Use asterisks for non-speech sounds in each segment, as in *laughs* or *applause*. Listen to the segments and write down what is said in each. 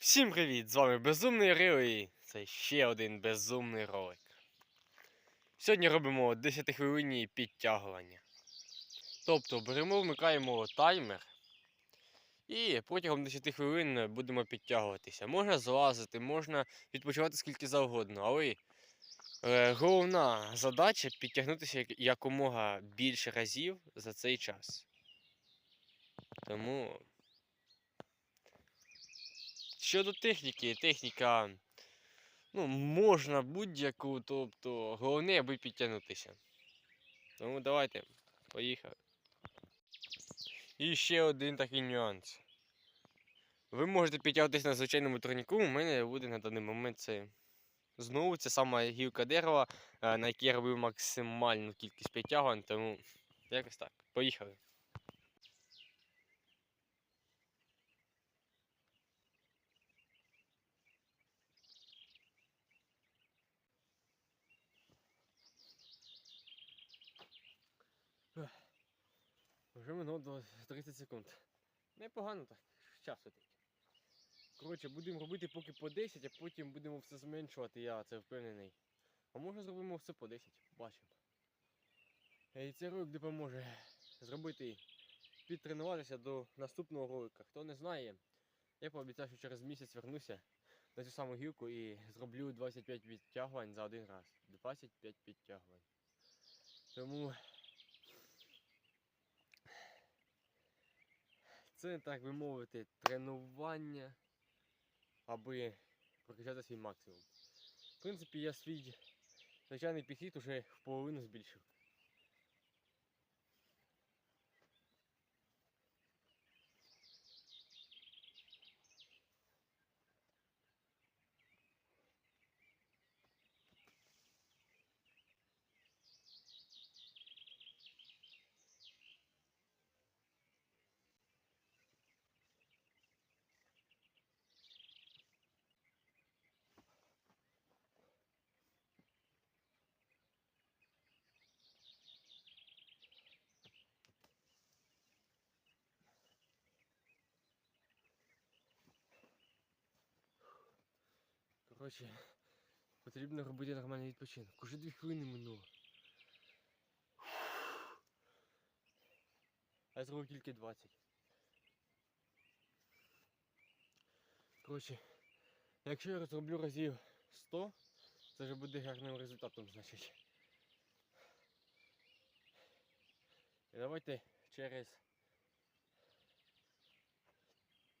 Всім привіт! З вами Безумний Рил і це ще один безумний ролик. Сьогодні робимо 10 хвилинні підтягування. Тобто беремо, вмикаємо таймер і протягом 10 хвилин будемо підтягуватися. Можна злазити, можна відпочивати скільки завгодно, але е, головна задача підтягнутися якомога більше разів за цей час. Тому Щодо техніки, техніка ну, можна будь-яку, тобто головне, аби підтягнутися. Тому давайте, поїхали. І ще один такий нюанс. Ви можете підтягнутися на звичайному турніку, у мене буде на даний момент це. Знову це сама гілка дерева, е, на якій я робив максимальну кількість підтягувань, тому якось так. Поїхали. Вже минуло до 30 секунд. Непогано так. Час летить. Коротше, будемо робити поки по 10, а потім будемо все зменшувати, я це впевнений. А може зробимо все по 10, побачимо. Е, І цей ролик допоможе зробити, підтренуватися до наступного ролика. Хто не знає, я пообіцяв, що через місяць вернуся на цю саму гілку і зроблю 25 підтягувань за один раз. 25 підтягувань. Тому Це, так би мовити, тренування, аби прокачати свій максимум. В принципі, я свій звичайний підхід уже в половину збільшив. Коротше, потрібно робити нормальний відпочинок. Уже дві хвилини минуло. А зробив тільки 20. Коротше, якщо я розроблю разів 100, це вже буде гарним результатом, значить. І давайте через.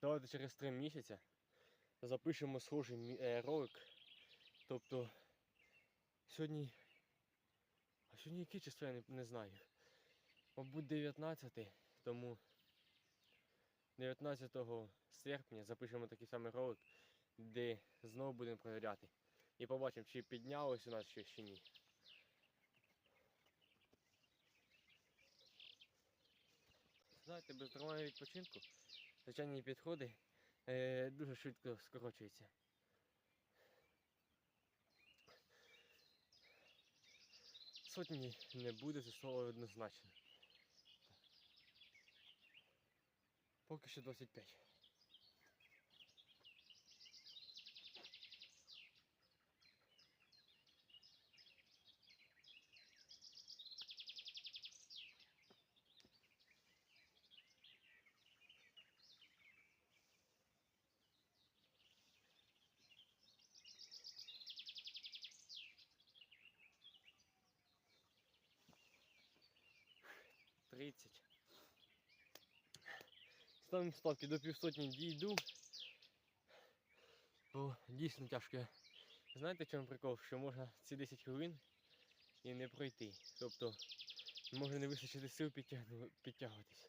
Давайте через 3 місяці запишемо схожий е, ролик. Тобто сьогодні. А сьогодні яке число я не, не знаю. Мабуть 19, тому 19 серпня запишемо такий самий ролик, де знову будемо перевіряти. І побачимо, чи піднялось у нас щось чи ні. Знаєте, без нормального відпочинку звичайні підходи дуже швидко скорочується. Сотні не буде, це слово однозначно. Поки що 25. Тридцять. Ставимо ставки до півсотні дійду. Бо дійсно тяжко. Знаєте, в чому прикол? Що можна ці 10 хвилин і не пройти. Тобто може не вистачити сил підтягуватись.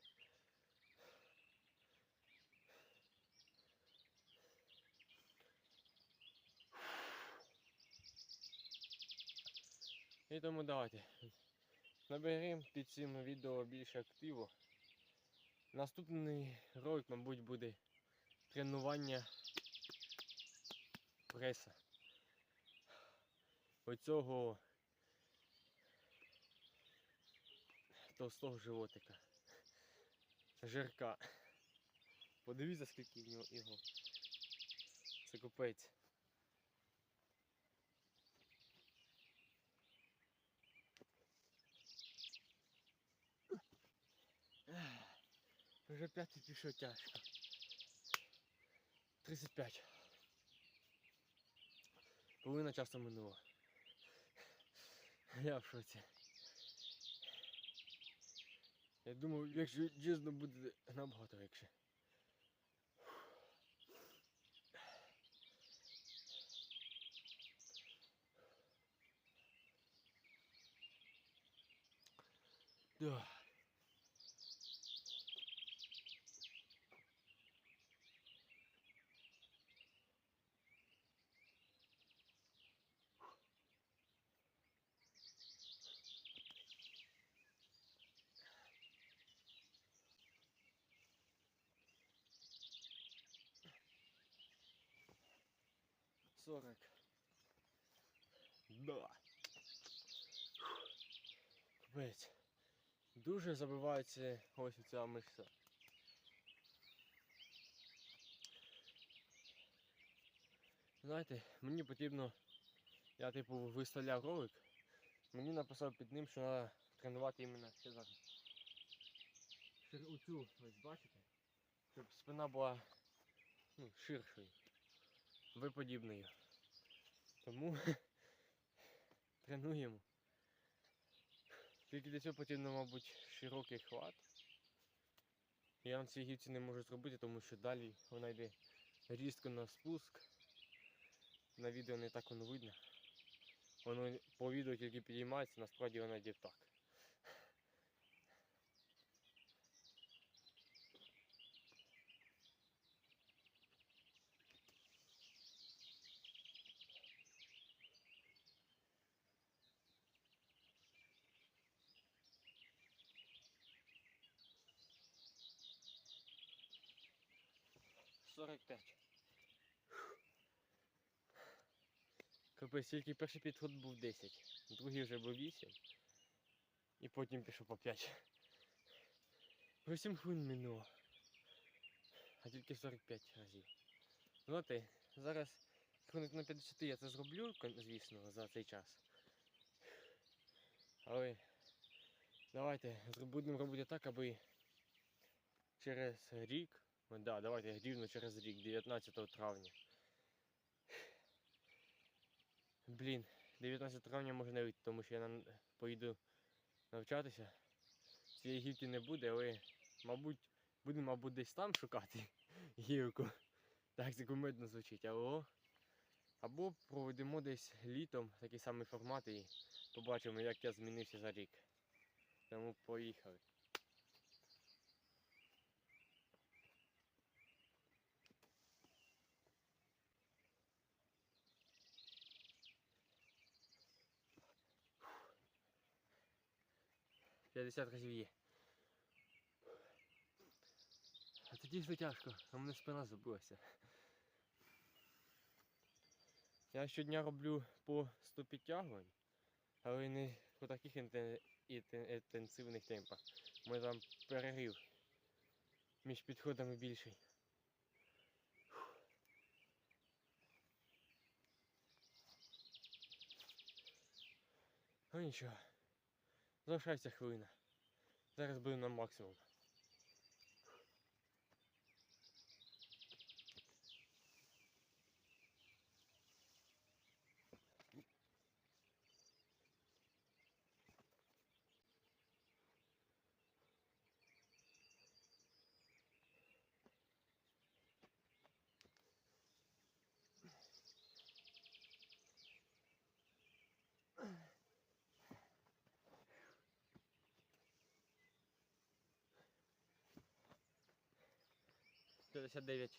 І тому давайте. Наберемо під цим відео більше активу. Наступний ролик, мабуть, буде тренування преса. Оцього товстого животика. Жирка. Подивіться, скільки в нього його. купець. Вже п'ятий пішов тяжко. 35. Половина часу минуло. Я в шоці. Я думав, якщо дійсно буде набагато легше. Дух. 40. Да. Капець. Дуже забивається ось ця мишця. Знаєте, мені потрібно... Я типу виставляв ролик, мені написав під ним, що треба тренувати іменно ще зараз. Оцю, ось бачите, щоб спина була ну, ширшою виподібною. Тому *laughs* тренуємо. Тільки для цього потрібно, мабуть, широкий хват. Я на цій гівці не можу зробити, тому що далі вона йде різко на спуск. На відео не так воно видно. Воно по відео тільки підіймається, насправді вона йде так. Сорок п'ять. Капець, тільки перший підход був 10, другий вже був 8. І потім пішов по 5. 8 хвилин минуло. А тільки 45 разів. Знаєте, зараз хвилин на 50 я це зроблю, звісно, за цей час. Але давайте будемо робити так, аби через рік, ну да, давайте рівно через рік, 19 травня. Блін, 19 травня може не вийти, тому що я поїду навчатися. Цієї гілки не буде, але, мабуть, будемо, мабуть, десь там шукати *laughs* гілку. Так це кумедно звучить, або, або проведемо десь літом такий самий формат і побачимо, як я змінився за рік. Тому поїхали. П'ятдесят разів є. А це дійсно тяжко, а мене спина забилася. Я щодня роблю по 100 підтягувань, але не по таких інтен... інтен- інтенсивних темпах. Мене там перерив між підходами більший. Ну нічого. Залишається хвилина. Зараз буде на максимум. П'ятдесят дев'ять.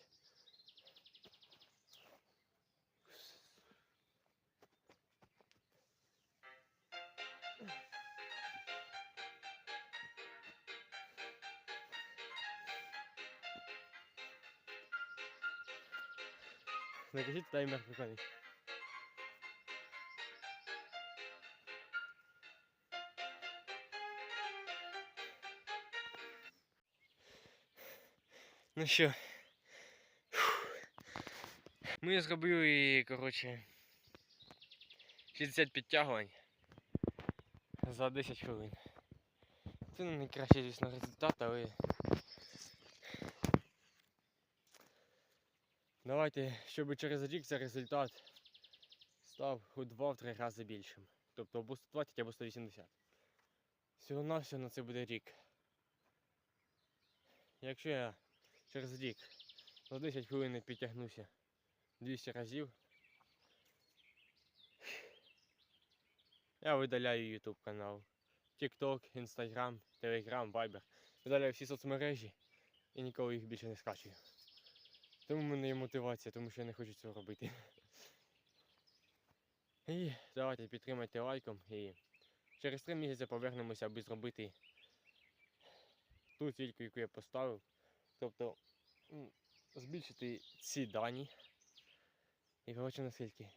Накажіть таймер прикольний. Ну що, Ми зробили, коротше, 60 підтягувань за 10 хвилин. Це не найкращий, звісно, результат, але. Давайте, щоб через рік цей результат став у 2-3 рази більшим. Тобто або 120, або 180. Всього на все на це буде рік. Якщо я через рік за 10 хвилин не підтягнуся 200 разів, я видаляю YouTube канал. TikTok, Instagram, Telegram, Viber. Видаляю всі соцмережі і ніколи їх більше не скачую. Тому в мене є мотивація, тому що я не хочу цього робити. І давайте підтримайте лайком і через 3 місяці повернемося, аби зробити ту цільку, яку я поставив. Тобто збільшити ці дані. І коротше наскільки.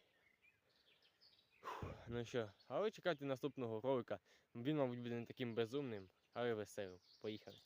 Ну що, але чекайте наступного ролика. Він, мабуть, буде не таким безумним, але веселим. Поїхали.